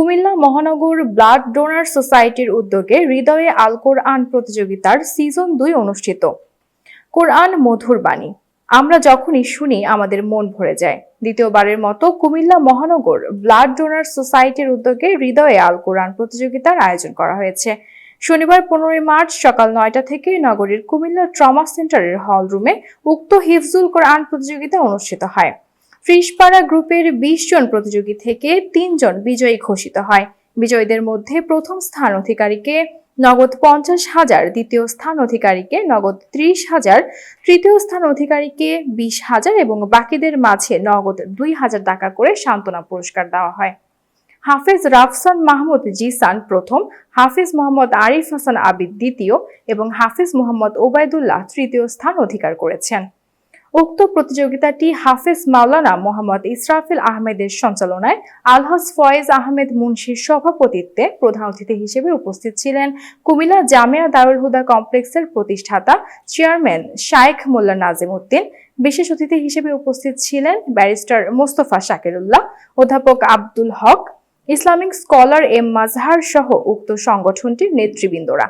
কুমিল্লা মহানগর blood donor সোসাইটির উদ্যোগে হৃদয়ে আল কোরআন প্রতিযোগিতার সিজন দুই অনুষ্ঠিত। কোরআন মধুর বাণী। আমরা যখনই শুনি, আমাদের মন ভরে যায়। দ্বিতীয়বারের মতো কুমিল্লা মহানগর ব্লাড ডোনার সোসাইটির উদ্যোগে হৃদয়ে আল কোরআন প্রতিযোগিতার আয়োজন করা হয়েছে। শনিবার পনেরোই মার্চ সকাল নয়টা থেকে নগরীর কুমিল্লা ট্রমা সেন্টারের হল রুমে উক্ত হিফজুল কোরআন প্রতিযোগিতা অনুষ্ঠিত হয়। ফ্রিশপাড়া গ্রুপের বিশ জন প্রতিযোগী থেকে তিনজন বিজয়ী ঘোষিত হয়। বিজয়ীদের মধ্যে প্রথম স্থান অধিকারীকে নগদ পঞ্চাশ হাজার, দ্বিতীয় স্থান অধিকারীকে নগদ ত্রিশ হাজার, তৃতীয় স্থান অধিকারীকে বিশ হাজার এবং বাকিদের মাঝে নগদ দুই হাজার টাকা করে সান্ত্বনা পুরস্কার দেওয়া হয়। হাফেজ রাফসান মাহমুদ জিসান প্রথম, হাফিজ মোহাম্মদ আরিফ হাসান আবিদ দ্বিতীয় এবং হাফিজ মোহাম্মদ ওবায়দুল্লাহ তৃতীয় স্থান অধিকার করেছেন। উক্ত প্রতিযোগিতাটি হাফেজ মাওলানা মোহাম্মদ ইসরাফিল আহমেদের সঞ্চালনায় আলহাজ ফয়েজ আহমেদ মুন্সির সভাপতিত্বে প্রধান অতিথি হিসেবে উপস্থিত ছিলেন কুমিল্লা জামিয়া দারুল হুদা কমপ্লেক্সের প্রতিষ্ঠাতা চেয়ারম্যান শায়েখ মোল্লা নাজিম উদ্দিন, বিশেষ অতিথি হিসেবে উপস্থিত ছিলেন ব্যারিস্টার মোস্তফা শাকিরুল্লাহ, অধ্যাপক Abdul Haq, Islamic scholar M Mazhar সহ উক্ত সংগঠনটির নেতৃবৃন্দরা।